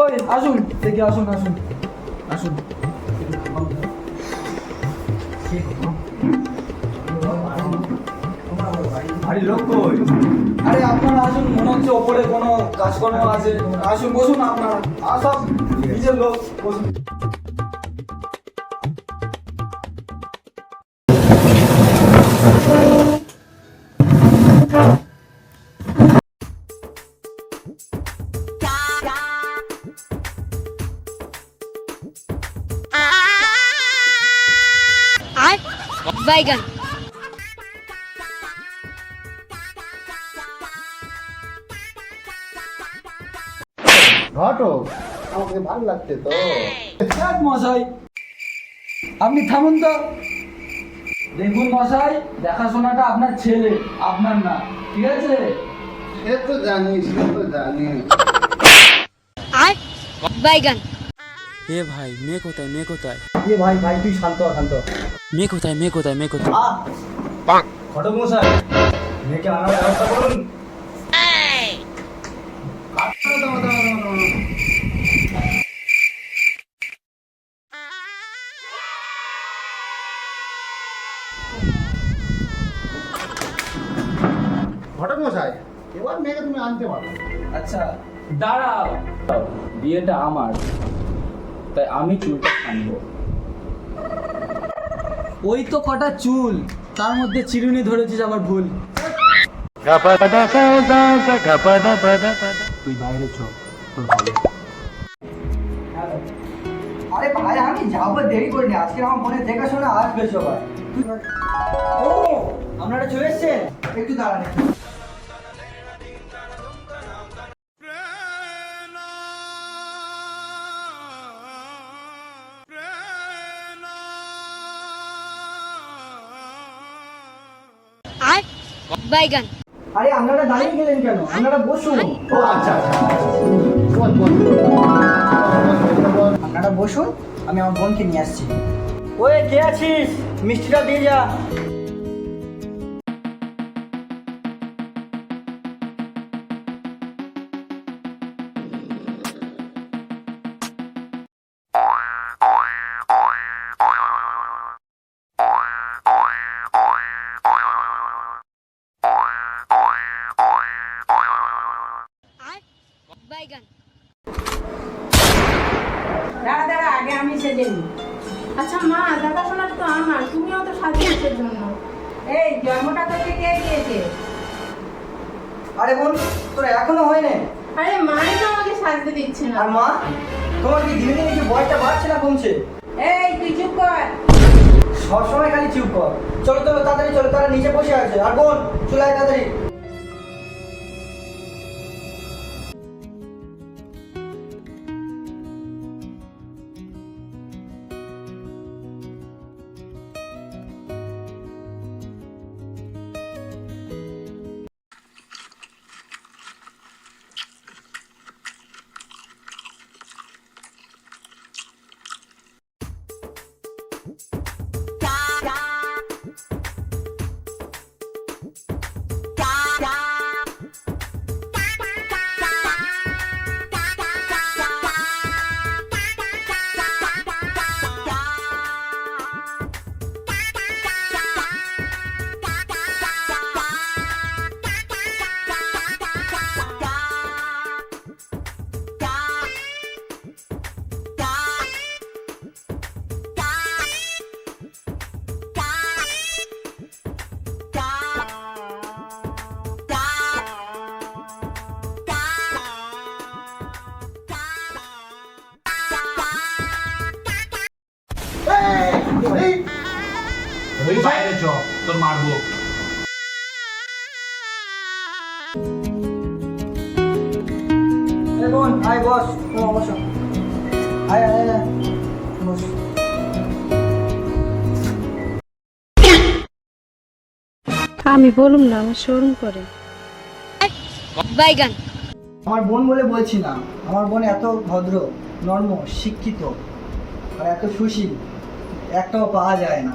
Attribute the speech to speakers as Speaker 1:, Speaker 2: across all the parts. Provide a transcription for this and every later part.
Speaker 1: কই আসুন। দেখি আসুন আসুন। আসুন।
Speaker 2: আরে লোক কই?
Speaker 1: আরে আপনারা আসুন মনে হচ্ছে ওপরে কোনো কাজকর্ম আছে। আসুন বসুন আপনারা। আসুন নিজের লোক বসুন।
Speaker 3: বাইগান
Speaker 2: আমাকে ভালো লাগছে তো।
Speaker 1: মশাই আপনি থামুন তো। দেখুন মশাই দেখাশোনাটা আপনার ছেলে আপনার না ঠিক আছে?
Speaker 2: সে তো জানি সে তো জানি।
Speaker 3: আর বাইগান
Speaker 4: এ ভাই মেয়ে কোথায় মেয়ে কোথায়?
Speaker 1: এ ভাই ভাই তুই শান্ত হ, শান্ত হ।
Speaker 4: মেয়ে কোথায় মেয়ে কোথায় মেয়ে কোথায়?
Speaker 1: ঘটক মশাই মেয়েকে আনার ব্যবস্থা করুন।
Speaker 2: ঘটক মশাই এবার মেয়েকে তুমি আনতে পারো।
Speaker 1: আচ্ছা
Speaker 5: দাঁড়াও। বিয়েটা আমার তাই আমি চুলটা আনব।
Speaker 1: ওই তো কটা চুল। তার মধ্যে চিরুনি ধরেছিস আবার ভুল।
Speaker 5: তুই বাইরে চ তোর ভালো।
Speaker 1: আরে ভাই আমি যাব দেরি করিনি। আজকে আমার মনে দেখাশোনা আসবে সবাই। ও আপনারা চলে এসছেন? একটু দাঁড়ান
Speaker 3: আর বাইগান।
Speaker 1: আরে আপনারা দাঁড়িয়ে গেলেন কেন? আপনারা বসুন।
Speaker 2: ও আচ্ছা আচ্ছা বল।
Speaker 1: আপনারা বসুন আমি আমার বোনকে নিয়ে আসছি। ওই কে আছিস? মিষ্টিটা দিয়ে যা।
Speaker 3: বাইগান
Speaker 6: দাঁড়া দাঁড়া আগে আমি সেজে নিই। আচ্ছা মা দেখাশোনা তো আমার। তুমিও তো সাজিয়েছে জন্য এই জন্মটা তোকে কে দিয়েছে?
Speaker 1: আরে বোন তোর এখনও হয় না
Speaker 6: আরে মাই তো আমাকে সাজতে দিচ্ছে না।
Speaker 1: আর মা তোমার কি দিনে দিনে কি বয়সটা বাড়ছে না কমছে?
Speaker 6: এই তুই চুপ কর।
Speaker 1: সবসময় খালি চুপ কর। চলো চলো তাড়াতাড়ি চলো তারা নিচে বসে আছে। আর বোন চুলায় তাড়াতাড়ি।
Speaker 5: তুই বাইরে চ তোর মারবো
Speaker 1: বোন আয় বস ও বস আয় আয় আয় বস
Speaker 7: আমি বলুম না আমার শোরুম করে
Speaker 3: বাইগান
Speaker 1: আমার বোন বলে বলছি না আমার বোন এত ভদ্র নর্ম শিক্ষিত আর এত সুশীল একটাও পাওয়া যায় না।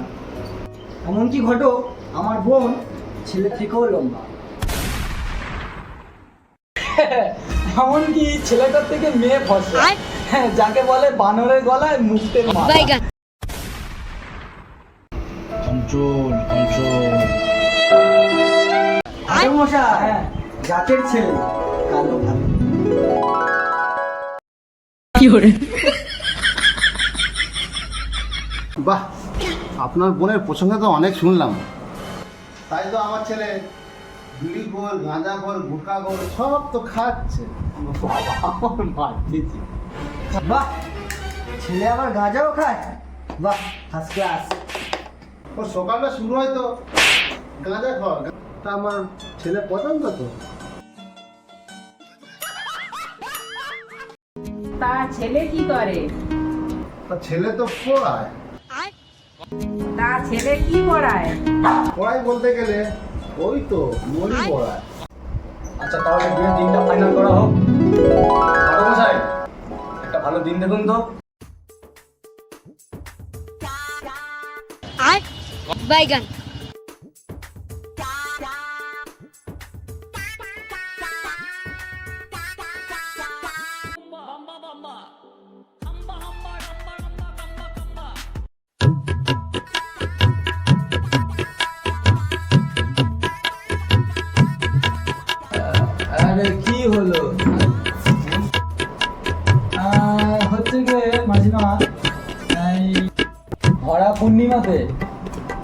Speaker 1: এমনকি ঘটো আমার বোন ছেলে থেকেও লম্বা।
Speaker 5: এমনকি ছেলেটার থেকে মেয়ে ফসে। হ্যাঁ যাকে বলে বানরের গলায় মুক্তের
Speaker 1: কন্ট্রোল কন্ট্রোল
Speaker 5: মশাই হ্যাঁ জাতের ছেলে কালো ভালো
Speaker 2: বাহ আপনার বোনের প্রসঙ্গে তো অনেক শুনলাম। তাই তো আমার ছেলে বিড়ি খোর গাঁজা খোর গুটকা খোর সব তো খাচ্ছে।
Speaker 5: বাহ ছেলে আবার গাঁজাও খায়? বাহ ফার্স্ট ক্লাস
Speaker 2: ও সকালটা শুরু হয় তো গাঁজা খাওয়া তা আমার ছেলে পছন্দ তো?
Speaker 8: তা ছেলে কি করে?
Speaker 2: তা ছেলে তো পড়ায়।
Speaker 8: তা ছেলে কি পড়ায়?
Speaker 2: পড়াই বলতে গেলে ওই তো মরি পড়ায়।
Speaker 1: আচ্ছা তাহলে বিয়ের দিনটা ফাইনাল করা হোক। মশাই একটা ভালো দিন দেখুন তো।
Speaker 3: বাইগান।
Speaker 5: ভরা পূর্ণিমাতে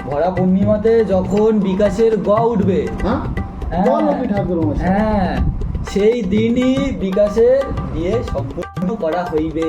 Speaker 5: ভরা পূর্ণিমাতে যখন বিকাশের গ উঠবে
Speaker 2: হ্যাঁ
Speaker 5: হ্যাঁ। হ্যাঁ সেই দিনই বিকাশের বিয়ে সম্পূর্ণ করা হইবে